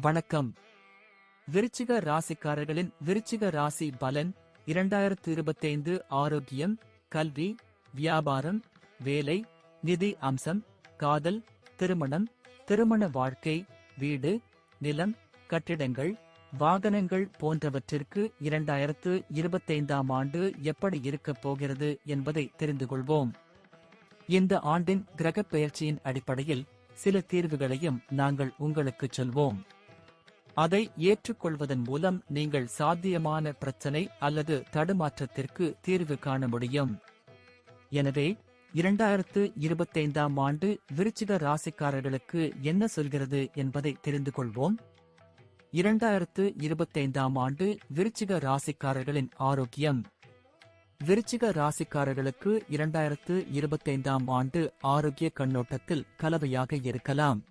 வணக்கம். விருச்சிக ராசிக்காரர்களின் விருச்சிக ராசி பலன் இரண்டாயிரத்து இருபத்தைந்து ஆரோக்கியம் கல்வி வியாபாரம் வேலை நிதி அம்சம் காதல் திருமணம் திருமண வாழ்க்கை வீடு நிலம் கட்டிடங்கள் வாகனங்கள் போன்றவற்றிற்கு இரண்டாயிரத்து இருபத்தைந்தாம் ஆண்டு எப்படி இருக்கப் போகிறது என்பதை தெரிந்து கொள்வோம். இந்த ஆண்டின் கிரகப் பெயர்ச்சியின் அடிப்படையில் சில தீர்வுகளையும் நாங்கள் உங்களுக்குச் சொல்வோம். அதை ஏற்றுக்கொள்வதன் மூலம் நீங்கள் சாத்தியமான பிரச்சனை அல்லது தடுமாற்றத்திற்கு தீர்வு காண முடியும். எனவே இரண்டாயிரத்து இருபத்தைந்தாம் ஆண்டு விருச்சிக ராசிக்காரர்களுக்கு என்ன சொல்கிறது என்பதை தெரிந்து கொள்வோம். இரண்டாயிரத்து இருபத்தைந்தாம் ஆண்டு விருச்சிக ராசிக்காரர்களின் ஆரோக்கியம். விருச்சிக ராசிக்காரர்களுக்கு இரண்டாயிரத்து இருபத்தைந்தாம் ஆண்டு ஆரோக்கிய கண்ணோட்டத்தில் கலவையாக இருக்கலாம்.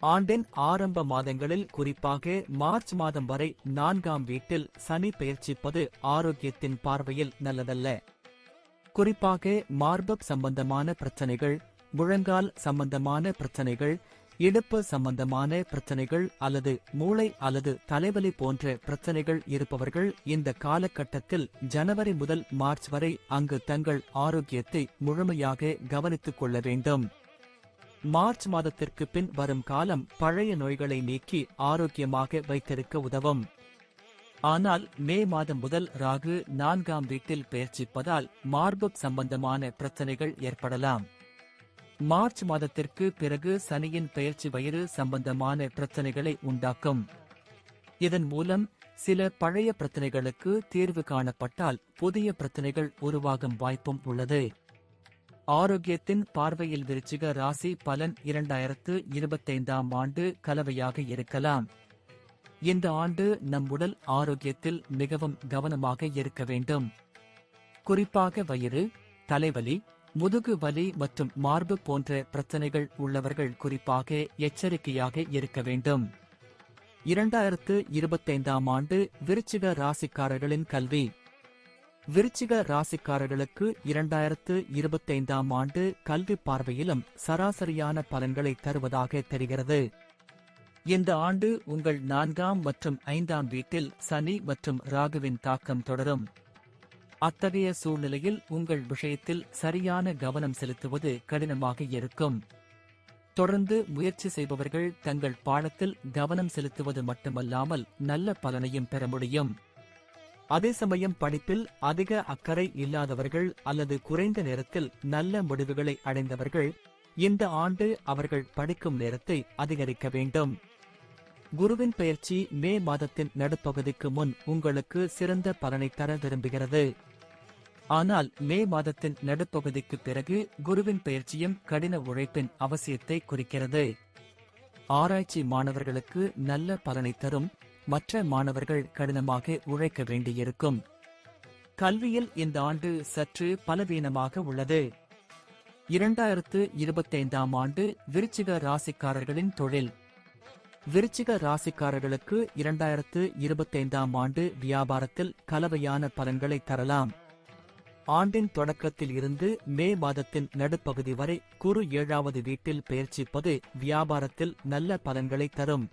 ஆண்டின் ஆரம்ப மாதங்களில் குறிப்பாக மார்ச் மாதம் வரை நான்காம் வீட்டில் சனி பெயர்ச்சிப்பது ஆரோக்கியத்தின் பார்வையில் நல்லதல்ல. குறிப்பாக மார்பப் சம்பந்தமான பிரச்சனைகள் முழங்கால் சம்பந்தமான பிரச்சனைகள் இடுப்பு சம்பந்தமான பிரச்சனைகள் அல்லது மூளை அல்லது தலைவலி போன்ற பிரச்சனைகள் இருப்பவர்கள் இந்த காலகட்டத்தில் ஜனவரி முதல் மார்ச் வரை அங்கு தங்கள் ஆரோக்கியத்தை முழுமையாக கவனித்துக் கொள்ள வேண்டும். மார்ச் மாதத்திற்கு பின் வரும் காலம் பழைய நோய்களை நீக்கி ஆரோக்கியமாக வைத்திருக்க உதவும். ஆனால் மே மாதம் முதல் ராகு நான்காம் வீட்டில் பெயர்ச்சிப்பதால் மார்புக் சம்பந்தமான பிரச்சனைகள் ஏற்படலாம். மார்ச் மாதத்திற்கு பிறகு சனியின் பெயர்ச்சி வயிறு சம்பந்தமான பிரச்சனைகளை உண்டாக்கும். இதன் மூலம் சில பழைய பிரச்சனைகளுக்கு தீர்வு காணப்பட்டால் புதிய பிரச்சனைகள் உருவாகும் வாய்ப்பும் உள்ளது. ஆரோக்கியத்தின் பார்வையில் விருச்சிக ராசி பலன் இரண்டாயிரத்து இருபத்தைந்தாம் ஆண்டு கலவையாக இருக்கலாம். இந்த ஆண்டு நம் உடல் ஆரோக்கியத்தில் மிகவும் கவனமாக இருக்க வேண்டும். குறிப்பாக வயிறு தலைவலி முதுகு வலி மற்றும் மார்பு போன்ற பிரச்சனைகள் உள்ளவர்கள் குறிப்பாக எச்சரிக்கையாக இருக்க வேண்டும். இரண்டாயிரத்து இருபத்தைந்தாம் ஆண்டு விருச்சிக ராசிக்காரர்களின் கல்வி. விருச்சிக ராசிக்காரர்களுக்கு இரண்டாயிரத்து இருபத்தைந்தாம் ஆண்டு கல்வி பார்வையிலும் சராசரியான பலன்களை தருவதாக தெரிகிறது. இந்த ஆண்டு உங்கள் நான்காம் மற்றும் ஐந்தாம் வீட்டில் சனி மற்றும் ராகுவின் தாக்கம் தொடரும். அத்தகைய சூழ்நிலையில் உங்கள் விஷயத்தில் சரியான கவனம் செலுத்துவது கடினமாக இருக்கும். தொடர்ந்து முயற்சி செய்பவர்கள் தங்கள் பாடத்தில் கவனம் செலுத்துவது மட்டுமல்லாமல் நல்ல பலனையும் பெற முடியும். அதே சமயம் படிப்பில் அதிக அக்கறை இல்லாதவர்கள் அல்லது குறைந்த நேரத்தில் நல்ல முடிவுகளை அடைந்தவர்கள் இந்த ஆண்டு அவர்கள் படிக்கும் நேரத்தை அதிகரிக்க வேண்டும். குருவின் பெயர்ச்சி மே மாதத்தின் நடுப்பகுதிக்கு முன் உங்களுக்கு சிறந்த பலனை தர விரும்புகிறது. ஆனால் மே மாதத்தின் நடுப்பகுதிக்கு பிறகு குருவின் பெயர்ச்சியும் கடின உழைப்பின் அவசியத்தை குறிக்கிறது. ஆராய்ச்சி மாணவர்களுக்கு நல்ல பலனை தரும் மற்ற மாணவர்கள் கடினமாக உழைக்க வேண்டியிருக்கும். கல்வியில் இந்த ஆண்டு சற்று பலவீனமாக உள்ளது. இரண்டாயிரத்து இருபத்தைந்தாம் ஆண்டு விருச்சிக ராசிக்காரர்களின் தொழில். விருச்சிக ராசிக்காரர்களுக்கு இரண்டாயிரத்து இருபத்தைந்தாம் ஆண்டு வியாபாரத்தில் கலவையான பலன்களை தரலாம். ஆண்டின் தொடக்கத்தில் இருந்து மே மாதத்தின் நடுப்பகுதி வரை குறு ஏழாவது வீட்டில் பெயர்ச்சிப்பது வியாபாரத்தில் நல்ல பலன்களை தரும்.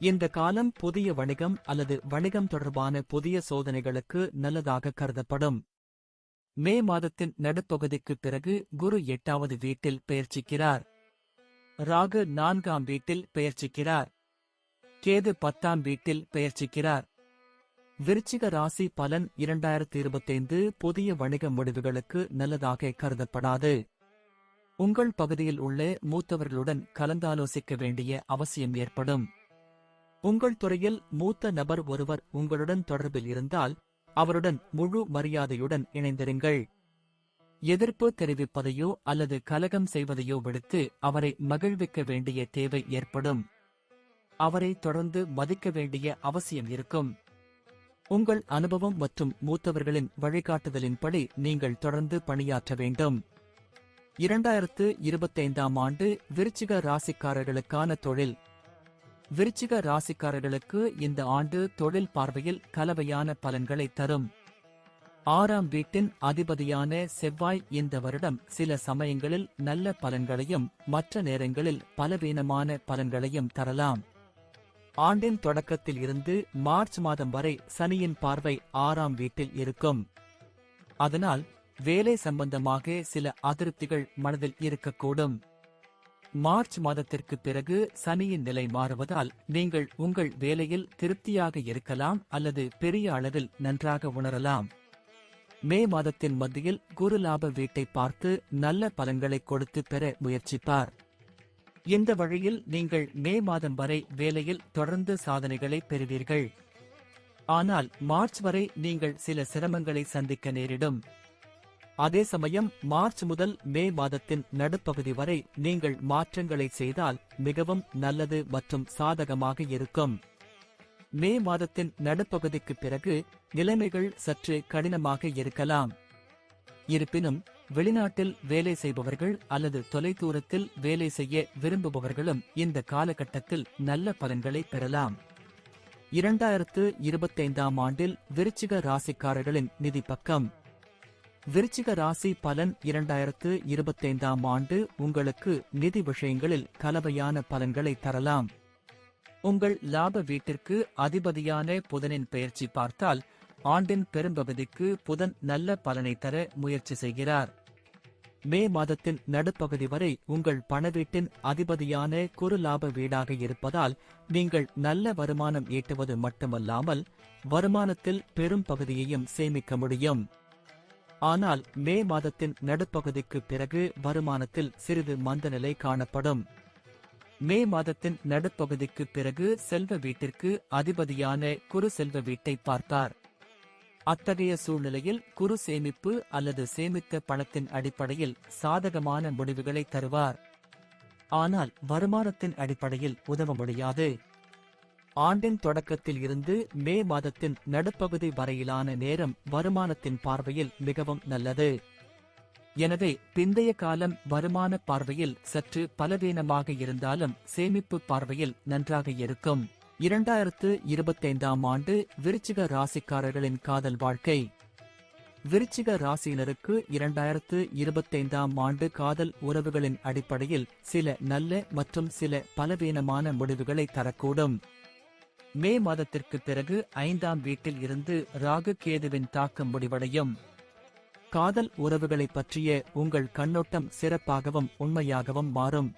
இந்த காலம் புதிய வணிகம் அல்லது வணிகம் தொடர்பான புதிய சோதனைகளுக்கு நல்லதாக கருதப்படும். மே மாதத்தின் நடுப்பகுதிக்கு பிறகு குரு எட்டாவது வீட்டில் பெயர்ச்சிக்கிறார். ராகு நான்காம் வீட்டில் பெயர்ச்சிக்கிறார். கேது பத்தாம் வீட்டில் பெயர்ச்சிக்கிறார். விருச்சிக ராசி பலன் இரண்டாயிரத்தி இருபத்தைந்து புதிய வணிக முடிவுகளுக்கு நல்லதாக கருதப்படாது. உங்கள் பகுதியில் உள்ள மூத்தவர்களுடன் கலந்தாலோசிக்க வேண்டிய அவசியம் ஏற்படும். உங்கள் துறையில் மூத்த நபர் ஒருவர் உங்களுடன் தொடர்பில் இருந்தால் அவருடன் முழு மரியாதையுடன் இணைந்திருங்கள். எதிர்ப்பு தெரிவிப்பதையோ அல்லது கலகம் செய்வதையோ விடுத்து அவரை மகிழ்விக்க வேண்டிய தேவை ஏற்படும். அவரை தொடர்ந்து மதிக்க வேண்டிய அவசியம் இருக்கும். உங்கள் அனுபவம் மற்றும் மூத்தவர்களின் வழிகாட்டுதலின்படி நீங்கள் தொடர்ந்து பணியாற்ற வேண்டும். இரண்டாயிரத்து இருபத்தைந்தாம் ஆண்டு விருச்சிக ராசிக்காரர்களுக்கான தொழில் விருச்சிக ராசிக்காரர்களுக்கு இந்த ஆண்டு தொழில் பார்வையில் கலவையான பலன்களை தரும். ஆறாம் வீட்டின் அதிபதியான செவ்வாய் இந்த வருடம் சில சமயங்களில் நல்ல பலன்களையும் மற்ற நேரங்களில் பலவீனமான பலன்களையும் தரலாம். ஆண்டின் தொடக்கத்தில் இருந்து மார்ச் மாதம் வரை சனியின் பார்வை ஆறாம் வீட்டில் இருக்கும். அதனால் வேலை சம்பந்தமாக சில அதிருப்திகள் மனதில் இருக்கக்கூடும். மார்ச் மாதத்திற்கு பிறகு சனியின் நிலை மாறுவதால் நீங்கள் உங்கள் வேலையில் திருப்தியாக இருக்கலாம் அல்லது பெரிய அளவில் நன்றாக உணரலாம். மே மாதத்தின் மத்தியில் குரு லாப வீட்டை பார்த்து நல்ல பலன்களை கொடுத்து பெற முயற்சிப்பார். இந்த வழியில் நீங்கள் மே மாதம் வரை வேலையில் தொடர்ந்து சாதனைகளை பெறுவீர்கள். ஆனால் மார்ச் வரை நீங்கள் சில சிரமங்களை சந்திக்க நேரிடும். அதே சமயம் மார்ச் முதல் மே மாதத்தின் நடுப்பகுதி வரை நீங்கள் மாற்றங்களை செய்தால் மிகவும் நல்லது மற்றும் சாதகமாக இருக்கும். மே மாதத்தின் நடுப்பகுதிக்கு பிறகு நிலைமைகள் சற்று கடினமாக இருக்கலாம். இருப்பினும் வெளிநாட்டில் வேலை செய்பவர்கள் அல்லது தொலைதூரத்தில் வேலை செய்ய விரும்புபவர்களும் இந்த காலகட்டத்தில் நல்ல பலன்களை பெறலாம். இரண்டாயிரத்து இருபத்தைந்தாம் ஆண்டில் விருச்சிக ராசிக்காரர்களின் நிதி பக்கம். விருச்சிக ராசி பலன் இரண்டாயிரத்து இருபத்தைந்தாம் ஆண்டு உங்களுக்கு நிதி விஷயங்களில் கலவையான பலன்களை தரலாம். உங்கள் லாப வீட்டிற்கு அதிபதியான புதனின் பெயர்ச்சி பார்த்தால் ஆண்டின் பெரும்பகுதிக்கு புதன் நல்ல பலனை தர முயற்சி செய்கிறார். மே மாதத்தின் நடுப்பகுதி வரை உங்கள் பணவீட்டின் அதிபதியான குறு லாப வீடாக இருப்பதால் நீங்கள் நல்ல வருமானம் ஈட்டுவது மட்டுமல்லாமல் வருமானத்தில் பெரும் பகுதியையும் சேமிக்க முடியும். ஆனால் மே மாதத்தின் நடுப்பகுதிக்கு பிறகு வருமானத்தில் சிறிது மந்தநிலை காணப்படும். மே மாதத்தின் நடுப்பகுதிக்கு பிறகு செல்வ வீட்டிற்கு அதிபதியான குரு செல்வ வீட்டை பார்த்தார். அத்தகைய சூழ்நிலையில் குரு சேமிப்பு அல்லது சேமித்த பணத்தின் அடிப்படையில் சாதகமான முடிவுகளை தருவார். ஆனால் வருமானத்தின் அடிப்படையில் உதவ முடியாது. ஆண்டின் தொடக்கத்தில் இருந்து மே மாதத்தின் நடுப்பகுதி வரையிலான நேரம் வருமானத்தின் பார்வையில் மிகவும் நல்லது. எனவே பிந்தைய காலம் வருமான பார்வையில் சற்று பலவீனமாக இருந்தாலும் சேமிப்பு பார்வையில் நன்றாக இருக்கும். இரண்டாயிரத்து இருபத்தைந்தாம் ஆண்டு விருச்சிக ராசிக்காரர்களின் காதல் வாழ்க்கை. விருச்சிக ராசியினருக்கு இரண்டாயிரத்து இருபத்தைந்தாம் ஆண்டு காதல் உறவுகளின் அடிப்படையில் சில நல்ல மற்றும் சில பலவீனமான முடிவுகளை தரக்கூடும். மே மாதத்திற்கு பிறகு ஐந்தாம் வீட்டில் இருந்து ராகு கேதுவின் தாக்கம் முடிவடையும். காதல் உறவுகளைப் பற்றிய உங்கள் கண்ணோட்டம் சிறப்பாகவும் உண்மையாகவும் மாறும்.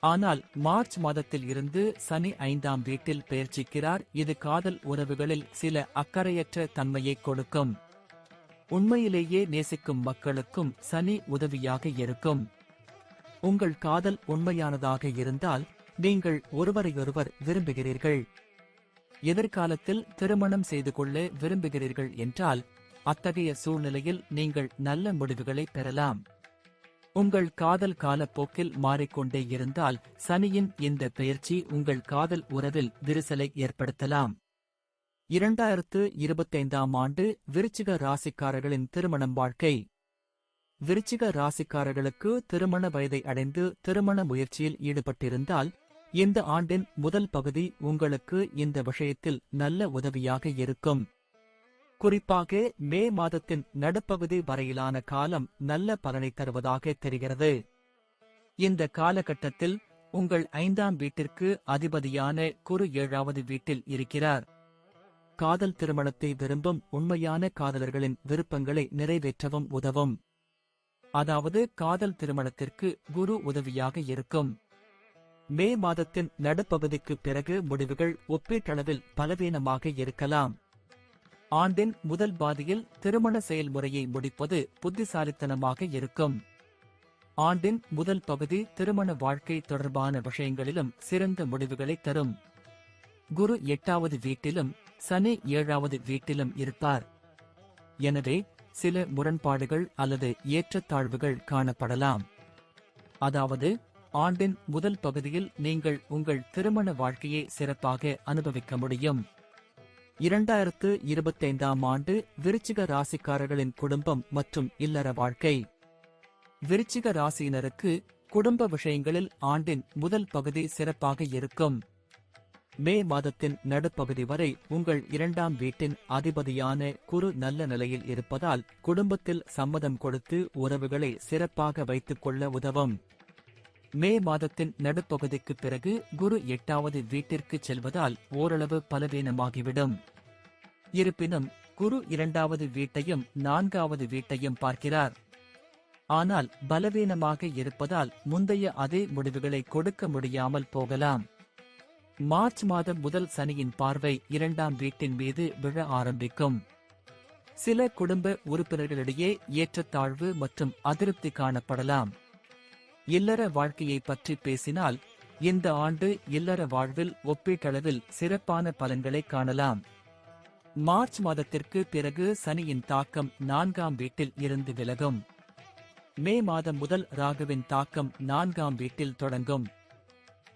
ஆனால் மார்ச் மாதத்தில் இருந்து சனி ஐந்தாம் வீட்டில் பெயர்ச்சிக்கிறார். இது காதல் உறவுகளில் சில அக்கறையற்ற தன்மையை கொடுக்கும். உண்மையிலேயே நேசிக்கும் மக்களுக்கும் சனி உதவியாக இருக்கும். உங்கள் காதல் உண்மையானதாக இருந்தால் நீங்கள் ஒருவரையொருவர் விரும்புகிறீர்கள். எதிர்காலத்தில் திருமணம் செய்து கொள்ள விரும்புகிறீர்கள் என்றால் அத்தகைய சூழ்நிலையில் நீங்கள் நல்ல முடிவுகளை பெறலாம். உங்கள் காதல் காலப்போக்கில் மாறிக்கொண்டே இருந்தால் சனியின் இந்த பெயர்ச்சி உங்கள் காதல் உறவில் விரிசலை ஏற்படுத்தலாம். இரண்டாயிரத்து இருபத்தைந்தாம் ஆண்டு விருச்சிக ராசிக்காரர்களின் திருமணம் வாழ்க்கை. விருச்சிக ராசிக்காரர்களுக்கு திருமண வயதை அடைந்து திருமண முயற்சியில் ஈடுபட்டிருந்தால் இந்த ஆண்டின் முதல் பகுதி உங்களுக்கு இந்த விஷயத்தில் நல்ல உதவியாக இருக்கும். குறிப்பாக மே மாதத்தின் நடுப்பகுதி வரையிலான காலம் நல்ல பலனை தருவதாக தெரிகிறது. இந்த காலகட்டத்தில் உங்கள் ஐந்தாம் வீட்டிற்கு அதிபதியான குரு ஏழாவது வீட்டில் இருக்கிறார். காதல் திருமணத்தை விரும்பும் உண்மையான காதலர்களின் விருப்பங்களை நிறைவேற்றவும் உதவும். அதாவது காதல் திருமணத்திற்கு குரு உதவியாக இருக்கும். மே மாதத்தின் நடுப்பகுதிக்கு பிறகு முடிவுகள் ஒப்பீட்டளவில் பலவீனமாக இருக்கலாம். ஆண்டின் முதல் பாதியில் திருமண செயல்முறையை முடிப்பது புத்திசாலித்தனமாக இருக்கும். ஆண்டின் முதல் பகுதி திருமண வாழ்க்கை தொடர்பான விஷயங்களிலும் சிறந்த முடிவுகளை தரும். குரு எட்டாவது வீட்டிலும் சனி ஏழாவது வீட்டிலும் இருப்பார். எனவே சில முரண்பாடுகள் அல்லது ஏற்றத்தாழ்வுகள் காணப்படலாம். அதாவது ஆண்டின் முதல் பகுதியில் நீங்கள் உங்கள் திருமண வாழ்க்கையை சிறப்பாக அனுபவிக்க முடியும். இரண்டாயிரத்து இருபத்தைந்தாம் ஆண்டு விருச்சிக ராசிக்காரர்களின் குடும்பம் மற்றும் இல்லற வாழ்க்கை. விருச்சிக ராசியினருக்கு குடும்ப விஷயங்களில் ஆண்டின் முதல் பகுதி சிறப்பாக இருக்கும். மே மாதத்தின் நடுப்பகுதி வரை உங்கள் இரண்டாம் வீட்டின் அதிபதியான குரு நல்ல நிலையில் இருப்பதால் குடும்பத்தில் சம்மதம் கொடுத்து உறவுகளை சிறப்பாக வைத்துக் கொள்ள உதவும். மே மாதத்தின் நடுப்பகுதிக்கு பிறகு குரு எட்டாவது வீட்டிற்கு செல்வதால் ஓரளவு பலவீனமாகிவிடும். இருப்பினும் குரு இரண்டாவது வீட்டையும் நான்காவது வீட்டையும் பார்க்கிறார். ஆனால் பலவீனமாக இருப்பதால் முந்தைய அதே முடிவுகளை கொடுக்க முடியாமல் போகலாம். மார்ச் மாதம் முதல் சனியின் பார்வை இரண்டாம் வீட்டின் மீது விழ ஆரம்பிக்கும். சில குடும்ப உறுப்பினர்களிடையே ஏற்றத்தாழ்வு மற்றும் அதிருப்தி காணப்படலாம். இல்லற வாழ்க்கையை பற்றி பேசினால் இந்த ஆண்டு இல்லற வாழ்வில் ஒப்பீட்டளவில் சிறப்பான பலன்களை காணலாம். மார்ச் மாதத்திற்கு பிறகு சனியின் தாக்கம் நான்காம் வீட்டில் இருந்து விலகும். மே மாதம் முதல் ராகுவின் தாக்கம் நான்காம் வீட்டில் தொடங்கும்.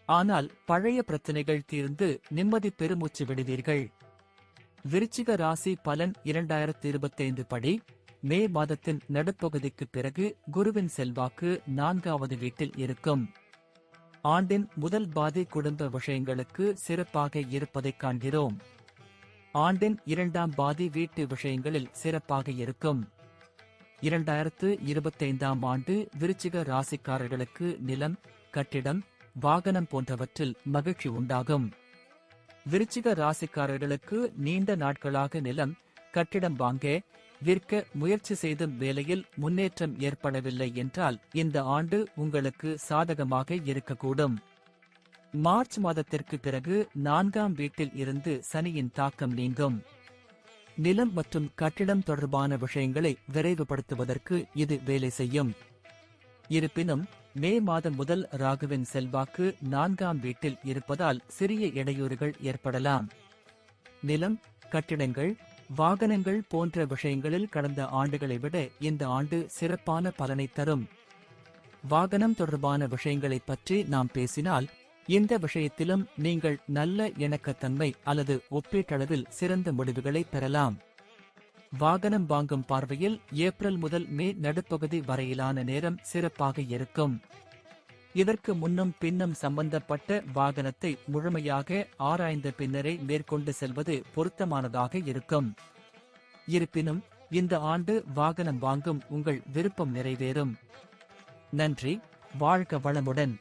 ஆனால் பழைய பிரச்சனைகள் தீர்ந்து நிம்மதி பெருமூச்சு விடுவீர்கள். விருச்சிக ராசி பலன் இரண்டாயிரத்தி இருபத்தைந்து படி மே மாதத்தின் நடுப்பகுதிக்கு பிறகு குருவின் செல்வாக்கு நான்காவது வீட்டில் இருக்கும். ஆண்டின் முதல் பாதி குடும்ப விஷயங்களுக்கு சிறப்பாக இருப்பதைக் காண்கிறோம். ஆண்டின் இரண்டாம் பாதி வீட்டு விஷயங்களில் சிறப்பாக இருக்கும். இரண்டாயிரத்து இருபத்தைந்தாம் ஆண்டு விருச்சிக ராசிக்காரர்களுக்கு நிலம் கட்டிடம் வாகனம் போன்றவற்றில் மகிழ்ச்சி உண்டாகும். விருச்சிக ராசிக்காரர்களுக்கு நீண்ட நாட்களாக நிலம் கட்டிடம் வாங்க விற்க முயற்சி செய்தும் வேலையில் முன்னேற்றம் ஏற்படவில்லை என்றால் இந்த ஆண்டு உங்களுக்கு சாதகமாக இருக்கக்கூடும். மார்ச் மாதத்திற்கு பிறகு நான்காம் வீட்டில் இருந்து சனியின் தாக்கம் நீங்கும். நிலம் மற்றும் கட்டிடம் தொடர்பான விஷயங்களை விரைவுபடுத்துவதற்கு இது வேலை செய்யும். இருப்பினும் மே மாதம் முதல் ராகுவின் செல்வாக்கு நான்காம் வீட்டில் இருப்பதால் சிறிய இடையூறுகள் ஏற்படலாம். நிலம் கட்டிடங்கள் வாகனங்கள் போன்ற விஷயங்களில் கடந்த ஆண்டுகளை விட இந்த ஆண்டு சிறப்பான பலனை தரும். வாகனம் தொடர்பான விஷயங்களைப் பற்றி நாம் பேசினால் இந்த விஷயத்திலும் நீங்கள் நல்ல இணக்கத்தன்மை அல்லது ஒப்பீட்டளவில் சிறந்த முடிவுகளை பெறலாம். வாகனம் வாங்கும் பார்வையில் ஏப்ரல் முதல் மே நடுப்பகுதி வரையிலான நேரம் சிறப்பாக இருக்கும். இதற்கு முன்னும் பின்னும் சம்பந்தப்பட்ட வாகனத்தை முழுமையாக ஆராய்ந்த பின்னரே மேற்கொண்டு செல்வது பொருத்தமானதாக இருக்கும். இருப்பினும் இந்த ஆண்டு வாகனம் வாங்கும் உங்கள் விருப்பம் நிறைவேறும். நன்றி வாழ்க வளமுடன்.